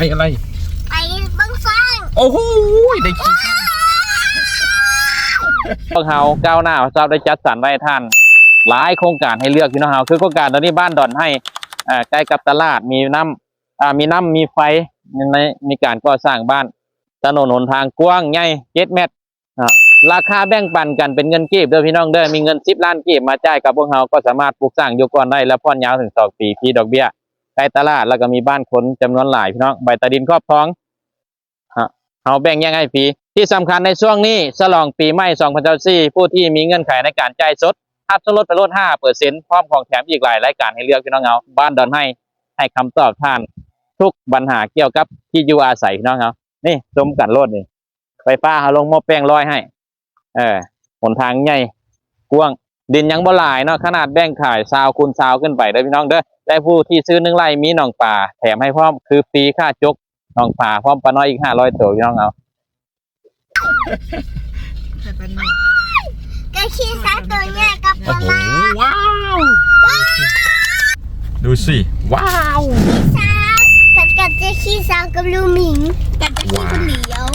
ไอ้อะไร ไปบังฟังโอ้โหได้ขี้ข้างพวกเฮาก้าวหน้าพระเจ้าได้จัดสรรไว้ให้ท่าน หลายโครงการให้เลือกพี่น้องเฮาคือโครงการตอนนี้บ้านดอนให้อ่าใกล้กับตลาดมีน้ำอ่ามีน้ำมีไฟในมีการก่อสร้างบ้านถนนหนทางกว้างใหญ่เจ็ดเมตรอ่าราคาแบ่งปันกันเป็นเงินกีบเด้อพี่น้องเด้อมีเงินสิบล้านกีบมาจ่ายกับพวกเฮาก็สามารถปลูกสร้างอยู่ก่อนได้และผ่อนยาวถึงสองปีพี่ดอกเบี้ยใก ล้ตลาดแล้วก็มีบ้านคนจำนวนหลายพี่น้องใบตาดินครอบครองฮะเฮาแบ่งแยกให้ฟรีที่สำคัญในช่วงนี้ฉลองปีใหม่2024ผู้ที่มีเงื่อนไขในการจ่ายสดทับส่วนลดไปลด5เปอร์เซ็นต์พร้อมของแถมอีกหลายรายการให้เลือกพี่น้องเฮาบ้านดอนให้ให้คำตอบท่าน ทุกปัญหาเกี่ยวกับที่อยู่อาศัยพี่น้องเฮานี่สมกันโลดนี่ไฟฟ้าเขาลงหม้อแป้งร้อยให้ เออหนทางใหญ่กว้าง ดินยังบ่หลายเนาะขนาดแบ่งขายซาวคูณซาวขึ้นไปเด้อพี่น้องเด้อได้ผู้ที่ซื้อหนึ่งไร่มีหนองป่าแถมให้พร้อมคือฟรีค่าจกหนองป่าพร้อมปลาน้อยอีกห้าร้อยตัวพี่น้องเอาใส่เป็นหนอกก็ขี้ซักตัวใหญ่กับปลาร้าว้าว ดูสิ ว้าวซักกับกับจะขี้ซักกับลูหมิงกับจะขี้คนเดียว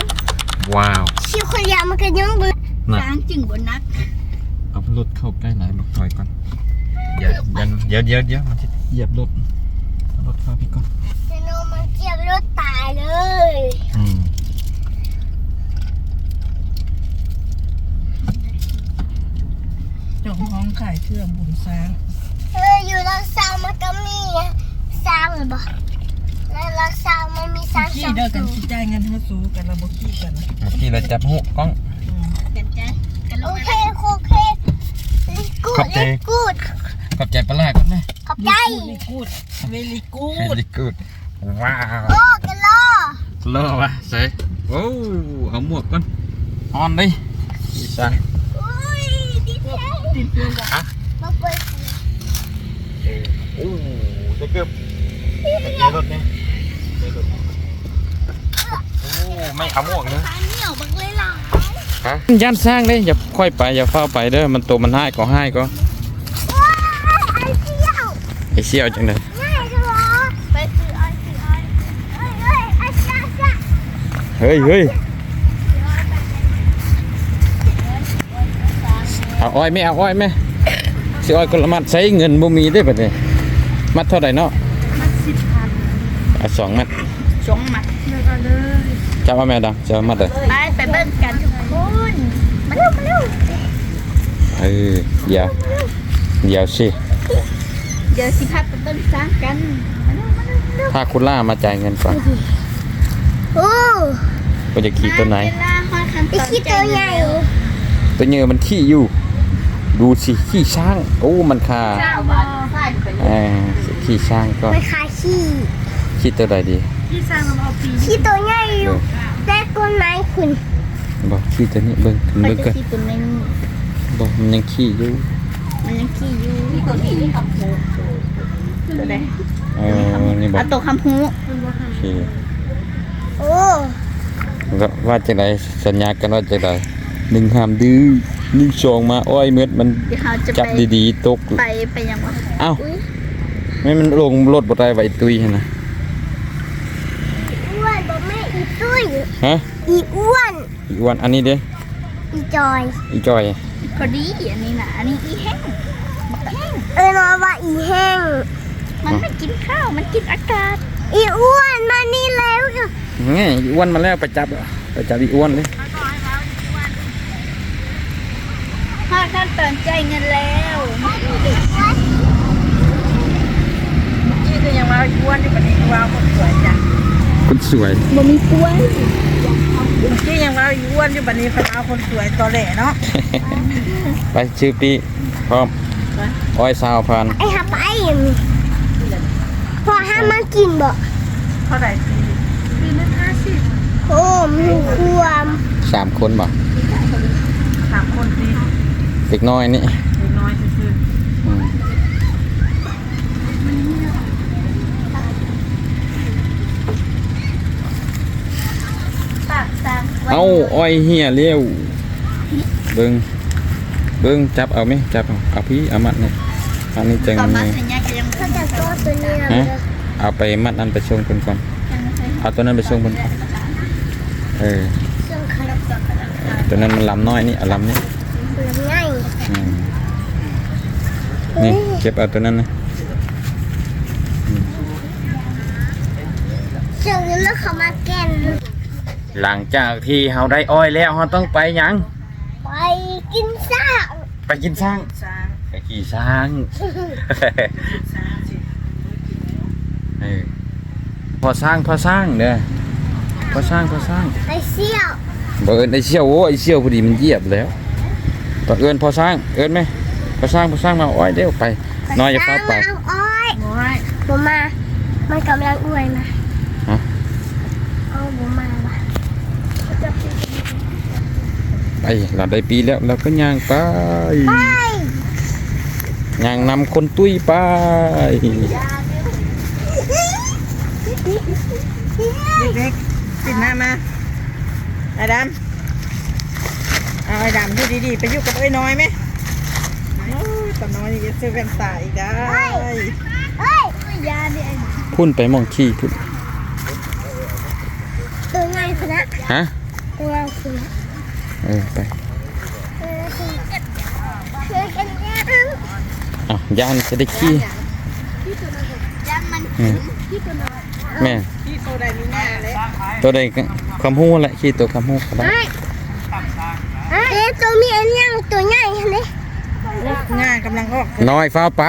ว้าวขี้คนเดียวมันก็ยังเบื่อน่ะล้างจึงบนนักเอา รถเข้าใกล้ไหนบอกถอยก่อนเดี๋ยวเดี๋ยวเดี๋ยวเดี๋ยวมันจะเหยียบรถเอารถเข้าพี่ก่อนจะโนมันเจ็บรถตายเลยอืมเจ้าของขายเครื่องบุญสร้างเอออยู่รักษามันก็มีสร้างเลยบ่แล้วรักษามันมีสร้างขี้สองเด้อกันตัวขี้จ่ายเงินให้สู้กันระบบขี้กัน เมื่อกี้เราจับหูกล้องอืมกันใจกันโอเคโอเค ลิกูขอดบใจลิกูดขอบใจปลาร้าก่อนนะขอบใจลิกูดเวลิกูด very good ว้าวโอ้กันล้อเลอะวะใส่โอ้เอาหมวกก่อนออนดิอีสังอุ้ยดีแท้ติดเพื่อนกันมาเปิดโอ้จะเกือบใจรถเนี่ยใจรถโอ้ไม่เอาหมวกเลยขาเหนียวบักเลยล่ะฮะย่านสร้างเลยอย่าค่อยไปอย่าเฝ้าไปเด้อมันตัวมันให้ก็ให้ก็ว้าวไอ้เสี่ยวไอเชี่ยวจังเลยง่ายจังเหรอไปซื้อไอ้ซื้อไอ้เฮ้ยเฮ้ยไอ้จ้าจ้าเฮ้ยเฮ้ยเอาอ้อยไหม่เอาอ้อยไหมสิอ้อยก็ละมัดใช้เงินบ่มีได้อบัดนี้มัดเท่าไหร่เนาะมัดสิบพันเอาสองมัดสองมัดเลือกเอาเลยจับมาแม่ดังจับมามัดเลยไปไปเบิ่งกันทุกคนมา เร็วมาเร็วเออเดี๋ยวเดี๋ยวสิเดี๋ยวสิพาไปเบิ่งสร้างกันมาเร็วมาเร็วมาเร็วถ้าคุณล่ามาจ่ายเงินก่อนโอ้ก็จะขี่ตัวไหน เวลาฮอดขั้นตไอ้อนขี้ตัวใหญ่ตัวเนื้อมันขี้อยู่ ดูสิขี้ช้าง โอ้มันคาเจ้าบ่ฟาดไปเออขี้ช้างก็มันคาขี้ขี้ตัวใดดีที่สร้างมันเอาปีขี้ตัวใหญ่อยู่แต่ก้นไม้คุณ บอกขี้ตัวนี้เบิ่งมันเบิ่งจะกันขี้ตัวนึงบอกมันยังขี้อยู่มันยังขี้อยู่ที่ตัวนี้คำพูตัวใดเออนี่บอกเอาตัวคำพูขี้โอ้ก็ว่าจะไดสัญญากันว่าจะไดหนึ่งห้ามดื้อหนึ่งสองมาอ้อยเม็ดมันเดี๋ยวเขาจะจับไปดีๆตกไปไปยังวะเอ้าไม่มันลงรถบ่ได้ไว้ตุยหั่นนะอ้วนบ่แม่อี ตุ้ยฮะอีอ้วน อีกวันอันนี้เด้อีจอย อีจอยพอดีอันนี้นะอันนี้อีแห้งเออมาว่าอีแห้ง มันไม่กินข้าว มันกินอากาศ อีอ้วนมานี่แล้วไงอีอ้วนมาแล้วไปจับอะไปจับอีอ้วนเลยถ้าขั้นตอนใจายเงินแล้วนี่ก็ยังมาอ้วนที่ปนี้ว่าคนสวยจ้ะ คนสวยบ่มีกล้วยที่ยังมาอ้วนที่ปนี้เพนเอาคนสวยตอแหลเนาะไปชื่อปีพร้อมไปอ้อยสาวพันไอ้ฮับไอ้พอห้ามมากินบ่เท่าไหร่ปีปีนึงห้าสิบโอ้มีความสามคนบ่สามคนปีเด็กน้อยนี่ เด็กน้อยซื่อ อืม ๆตักตัก เอาอ้อยเหี่ยเลี้ยวเบิ้งเบิ้งจับเอาไหมจับเอาเอาพี่เอามัดนี่อันนี้จังตอนมานี่สัญญาก็ยังเขาจะก็ตัวนี้ฮะนะเอาไปมัดอันไปชงคนก่อนยังไม่เคยเเอาตัวนั้นไปส่งบนเออเครื่องขนมตัวนั้นมันลำน้อยนี่เอาลำนี้เปลือกง่ายอืมนี่เก็บเอาตัวนั้นนะเจอแล้วเขามาแก่น หลังจากที่เราได้อ้อยแล้วเราต้องไปหยัง ไปกินซ่าไปกินช้างช้างไปขี่ช้างช้างสิเออพอสร้างพอสร้างเด้อพอสร้างพอสร้างไปเชี่ยวบ่เอิ้นไอ้เชี่ยวโอ้ไอ้เชี่ยวพอดีมันเหยียบแล้วต้องเอิ้นพอสร้างเอิ้นไหมพอสร้างพอสร้างมาอ้อยเด้วไปน้อยอย่าพาไปเอาอ้อยน้อยผมมา มันกำลังอวยมา ฮะ เอาผมมาว่ะ ไปเราได้ปีแล้วเราก็ย่างไปไปย่างนำคนตุ้ยไปเด็กๆปิดหน้ามาไอ้ดำเอาไอ้ดำดูดีๆ ไปอยู่กับไอ้น้อยไหมโอ้ยตาน้อยนี่จะซื้อแว่นตาอีกได้เฮ้ยยาเนี่ยพุ่นไปหมองขี้พุ่นตัวง่ายขนาดฮะตัวง่ายขนาด เออไปเออคือกันยาอะย่านจะได้ขี้ยามันอืมแม่ที่โตได้มีหน้าเลยตัวใดก็คำหู้แหละขี้ตัวคำหู้ก็ได้เฮ้ยเอ๊ะตัวมีอันยังตัวใหญ่เห็นไหมหน้ากำลังออกน้อยฟ้าวไป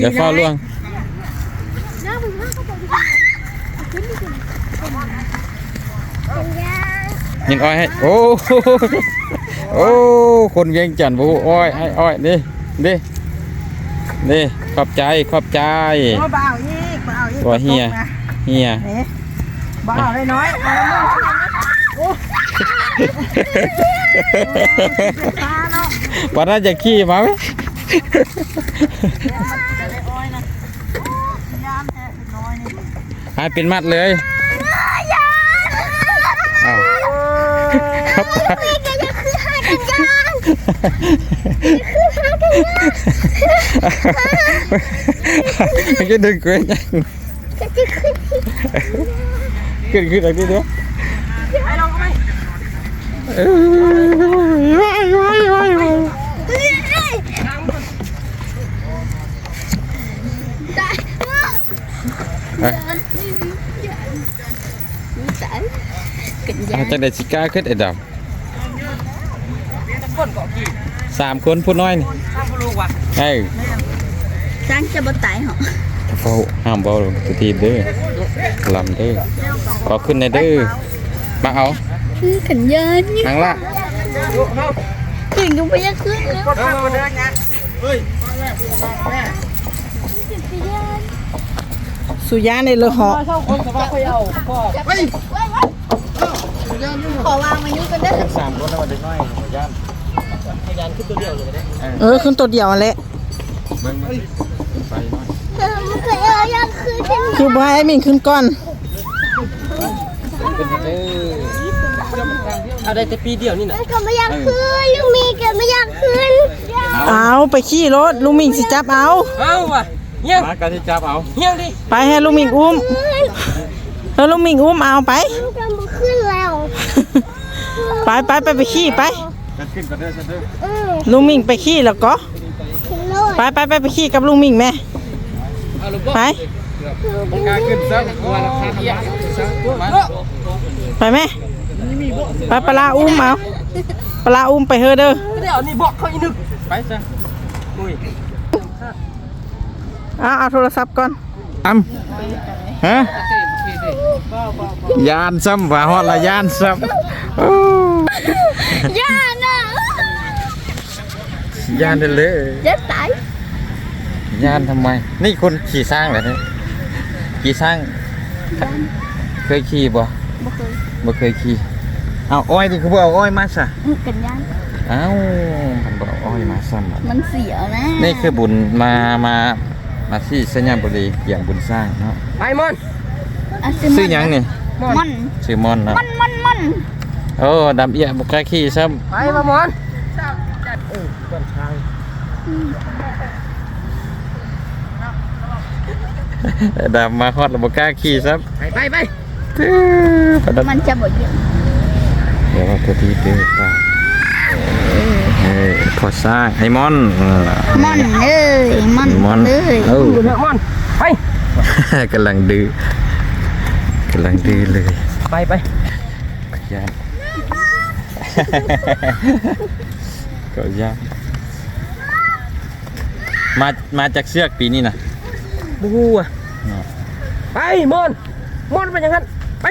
อย่าฟ้าวล่วง น้าผมว่าเขาบอกว่าขึ้นไปกินเป็นยา ยิงอ้อยให้โอ้โหโอ้คนเวียงจันทร์บูอ้อยให้อ้อยนี่นี่นี่ขอบใจขอบใจโอ้บ่าวอีกบ่าวอีกบ่เฮียเฮียนี่บ่าวได้น้อยเอาละมึงตาเนาะวันนั้นจะขี้มาไหมจะได้อ้อยนะยามแท้เป็นน้อยนี่ให้เป็นมัดเลยอ้าว ครับนี่ก็จะคือหากันยางคื คนเกาะกี่ำสามคนพูดน้อยนี่ข้ามลูกว่ะเอ้ยสารจะบ่ตายเหรอเฝ้าห้ามเบาลงตัวทีบเด้อลำเด้อขอขึ้นในเด้อมาเอาคือกันยานี่ทางละถึงยังไม่ยังขึ้นเลยคนข้ามมาเดินนะสุยาในเรือหอขอวางไว้นี่ก็ได้สามคนเอาเด็กน้อยย่าน เออขึ้นตัวเดียวแหละเบิ่งมาไปน้อยเออมันก็ยังขึ้นเป็นคือบ่ให้ไอ้มินขึ้นก่อนขึ้นเด้อเอาได้แต่ปีเดียวนี่นะมันก็ไม่ยังขึ้นลูกมีก็ไม่ยังขึ้นเอาไปขี่รถลุงมิงสิจับเอาเอาว่ะเฮี้ยงมากะที่จับเอาเฮี้ยงดิไปให้ลุงมิงอุ้มเออลุงมิงอุ้มเอาไปมันก็มาขึ้นแล้ว ไปไปไปไปขี่ไป กันขึ้นกันเด้อกันเด้อเออลุงมิงไปขี่แล้วก็ขึ้นเลยไปไปไปไปขี่กับลุงมิงแม่ไปกล้าขึ้นซะว่าราคาเยอะซะมาไปแม่ไปปลาอุ้มเอาปลาอุ้มไปเฮอเด้อเดี๋ยวนี่บอกเขาอีนึกไปซะอุ้ยเอาเอาโทรศัพท์ก่อนอ้ำฮะยานซ้ำว่าฮอดละยานซ้ำโอ้ ย่าน่ะ ยานเด้อเลยเด็ดตายยานทำไม นี่คนขี่สร้างเหรอเนี่ยขี่สร้าง เคยขี่บ่บ่เคยบ่เคยขี่เอาอ้อยดิคือบ่เอาอ้อยมาซะกันยานเอ้ามันบ่เอาอ้อยมาซ้ำอะมันเสียนะ นี่คือบุญมามามาที่สัญญาบุรีเกี่ยงบุญสร้างเนาะไปมอนซื้อหยังนี่มันชื่อมอนเนาะมันมันมันโอ้ดำเอี้ยบ่กล้าขี่ซ้ไปมามอนำดำมาฮอดแล้วบ่กล้าขี่ซ้ไปไปไปำตื้อปะดัดมันจะบ่เยอะเดี๋ยวว่าตัวที่ตื้อป้าเออพอสร้างไอ้มอนเออมอนเอ้ยมอนมอนเอ้ยเอ้าดูนะมันไปกำลังดื้อกำลังดื้อเลยไปไปยานก็ยาน มามาจากเสือกปีนี้นะบูอะไปมอนมอนเป็นยังไงไป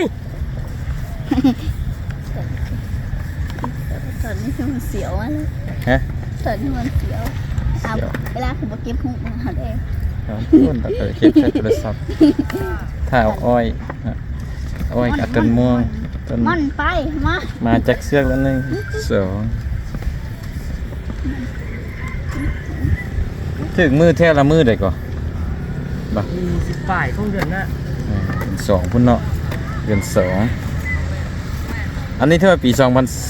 ตอนนี้มันเสียวอะเลยฮะตอนนี้มันเสียวเอาเวลาคือบ่เก็บหูมันหาได้เอาต้นตะเกียบเก็บใส่โทรศัพท์ถ้าเอาอ้อยฮะอ้อยกับต้นม่วงต้นมอนไปมามาจากเสือกแล้วหนึ่งสอง ถึงมือเท่าละมือได้ก่อนบ่ยี่สิบฝ่ายของเดือนหน้าเออเดือนสองพุ่นเนาะเดือนสองอันนี้เท่าปี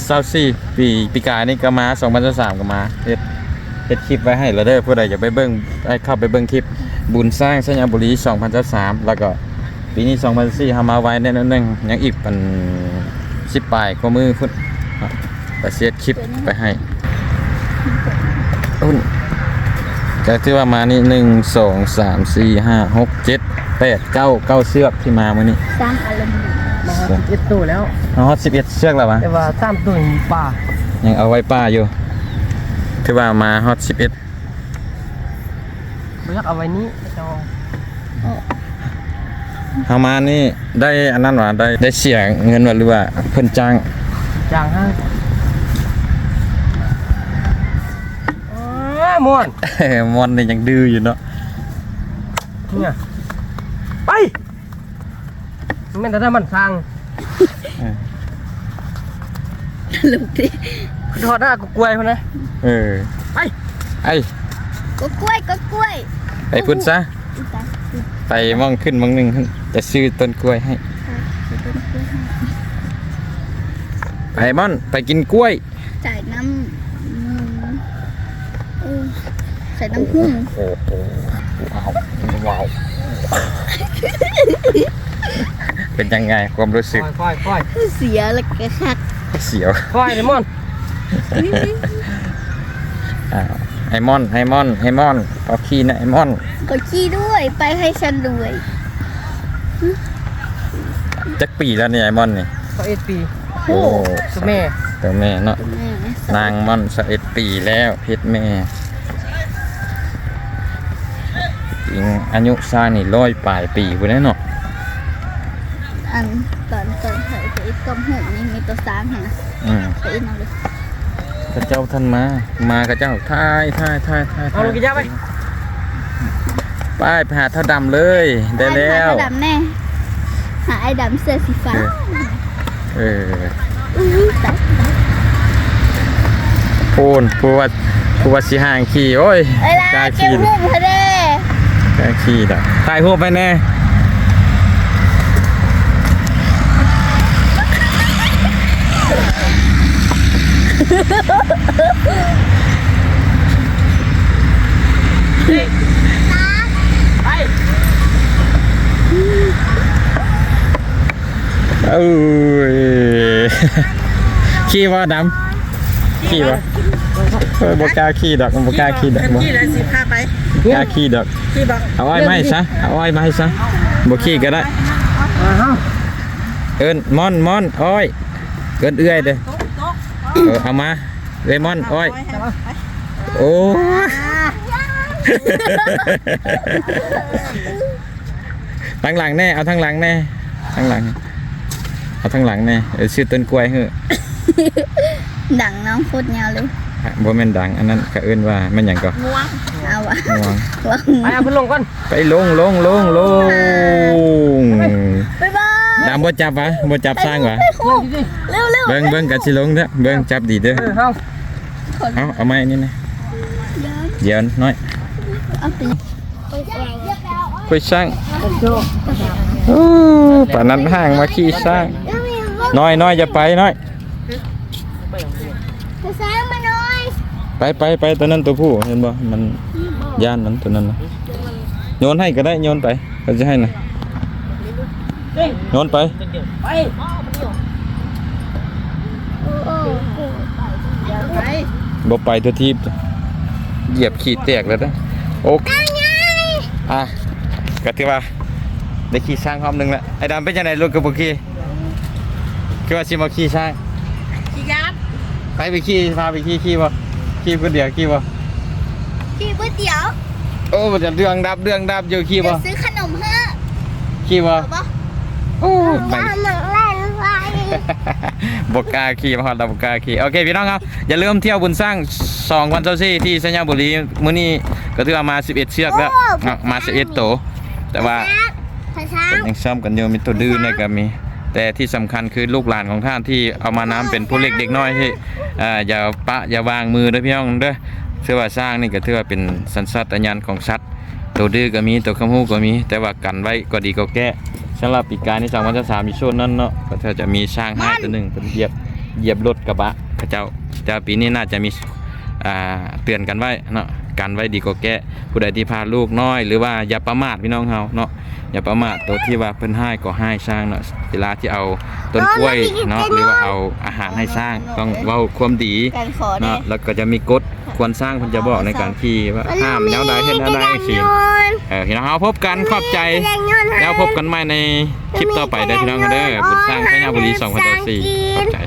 2024ปีปีกายนี่ก็มา2023ก็มาเฮ็ดเฮ็ดคลิปไว้ให้แล้วเด้อผู้ใดอยากไปเบิ่งให้เข้าไปเบิ่งคลิปบุญสร้างสัญญาบุรี2023แล้วก็ปีนี้2024เฮามาไว้แน่นอนหนึงยังอีกเป็น10ปลายกว่ามือพุ่นครับไปเสียดคลิปไปให้อุ่น ก็ถือว่ามานี่1 2 3 4 5 6 7 8 9 9เชือกที่มามื้อนี้สร้างอารมณ์ดีมาสิบเอ็ดตัวแล้วอ๋อ11เชือกแล้ววะแต่ว่าสามตัวอยู่ป่ายังเอาไว้ป้าอยู่ถือว่ามาฮอต11ไม่อยากเอาไว้นี้จองเฮามานี่ได้อันนั้นว่าได้ได้เสียเงินว่าหรือว่าเพิ่นจ้างจางห้า มอน มอนนี่ยังดื้ออยู่เนาะเนี่ยไปแม่นแต่ถ้ามันสร้างลูกที่ทอดหน้ากูกล้วยพนนะเออไปไอ้ก็กล้วยก็กล้วยไปพุ่นซะอีตาไปมองขึ้นมองหนึงจะซื้อต้นกล้วยให้ไปมอนไปกินกล้วย จ่ายน้ำอืมเออ ใส่น้ำหุ้มโอ้โหว้าวว้าวเป็นยังไงความรู้สึก ค่อยค่อยเสียแล้วก็คักเสียวค่อยเลยมอนอ้าไอมอนไอมอนไอมอนเอาขี้นะไอมอนก็ขี้ด้วยไปให้ฉันด้วยจักปีแล้วเนี่ยไอมอนนี่เขาเอ็ดปีโอ้ตัวแม่ตัวแม่เนาะนางมอนสะเอ็ดปีแล้วเพชรแม่ งอายุซ่านี่ร้อยปลายปีพุ่นแน่เนาะอันตอนตอนใส่ไปอีกกำหูนี่มีตัวสร้างเห็นนะอืมไปอีกน้องเลยพระเจ้าท่านมามากับเจ้าทายทายทายทายเอาลงกินยาไปไปไปหาเท่าดำเลยได้แล้วหาไอ้ดำแน่หาไอ้ดำเสื้อสีฟ้าเอออุ้ยตายพูนผู้ว่าผู้ว่าสิห่างขี่โอ้ยเวลากล้าเก็บขี่หูพอดี กล้าขี่ดอกถ่ายรูปไปแน่เอ้ยขี่ว่าดำ ขี่ว่าเออบ่กล้าขี่ดอกบ่กล้าขี่ดอกบ่ขี้เลยสิพาไปกล้าขี่ดอกขี้บอกเอาอ้อยมาให้ซะเอาอ้อยมาให้ซะบ่ขี่ก็ได้เอิ้นม่อนม่อนอ้อยเอิ้นเอื้อยเด้อเออเอามาเอ้ยม่อนอ้อยโอ้ยทั้งหลังแน่เอาทั้งหลังแน่ทั้งหลังเอาทั้งหลังแน่เออชื่อต้นกล้วยเฮ้อ ดังน้องโคตรยาวเลยบ่แม่นดังอันนั้นก็เอิ้นว่าแม่นหยังก็ง่วงเอาอะง่วงง่วงไปเอาเพิ่นลงก่อนไปลงลงลงลงบ๊ายบายดำบ่จับวะบ่จับสร้างวะเร็วเร็วเบิ่งเบิ่งกันสิลงเด้อเบิ่งจับดีเด้อเออเอาเอาเอาไม้นี่นะเดี๋ยวน้อยเอาไปคุยสร้างโอ้ป่านนั้นห่างมาขี่สร้างน้อยน้อยอย่าไปน้อย จะสร้างมาหน่อย ไปไปไปตัวนั้นตัวผู้เห็นบ่มันย่านมันตัวนั้นนะโยนให้ก็ได้โยนไปเขาจะให้นะโยนไปไปโอ้โหไปบ่ไปตัวทีบเหยียบขีดแตกแล้วนะโอเคอะก็ถือว่าได้ขี่ช้างรอบหนึงแล้วไอ้ดำเป็นจังไดรถกับบ่ขี่คือว่าสิมาขี่ช้างขี้ยัดไปไปขี่พาไปขี่ขี่บ่ ขี่คนเดียวขี่บ่พี่ก๋วยเตี๋ยวโอ้มันจะเรื่องดับเรื่องดับอยู่ขี่เดี๋บ่ยวซื้อขนมเฮ้อขี่บ่เอาปะโอ้ไปบ้านหนังแล่นไฟบกล้าขี่มาฮอดเราบกล้าขี่โอเคพี่น้องครับอย่าลืมเที่ยวบุญสร้าง2วันเจ้าซี่ที่สัญญาบุรีมื้อนี้ก็ถือว่ามา 11 เชือกแล้วอะมา11โตวแต่ว่าภาษายังซ้ำกันอยู่มีตัวดื้อเนี่ยก็มี แต่ที่สำคัญคือลูกหลานของท่านที่เอามาน้ำเป็นผู้เล็กเด็กน้อยที่อย่าปะอย่าวางมือเด้อพี่น้องเด้อเชื่อว่าสร้างนี่ก็ถือว่าเป็นสัญชาตญาณของสัตว์ตัวดื้อก็มีตัวขมูก็มี แต่ว่ากันไว้ก็ดีก็แก้สำหรับปีกายในสองวันที่สามมีโซนนั้นเนาะก็เธอจะมีช้างให้ตัวหนึ่งเป็นเหยียบเหยียบรถกระบะพระเจ้าแต่ปีนี้น่าจะมีเตือนกันไว้เนาะ กันไว้ดีก็แก้ผู้ใดที่พาลูกน้อย หรือว่าอย่าประมาทพี่น้องเฮาเนาะอย่าประมาทตัวที่ว่าเพิ่นให้ก็ให้สร้างเนาะเวลาที่เอาต้นกล้วยเนาะหรือว่าเอาอาหารให้สร้างต้องเว้าความดีการขอเนี่เนาะยแล้วก็จะมีกฎควรสร้างเพิ่นจะบอกในการขี่ว่าห้ามแนวใดเฮ็ดแนวใดสิเออพี่น้องเฮาพบกันขอบใจแล้วพบกันใหม่ในคลิปต่อไปเด้อพี่น้องเด้อบุญสร้างพญาบุรี2024ขอบใจ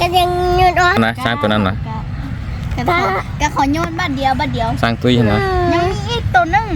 ก็ยังยืนอ่อนนะสร้างตัวนั้นนะ ก็ขอก็ขอโยนบ้านเดียวบ้านเดียว สร้างตุ้ยเห็นนะยังมีอีกตัวหนึง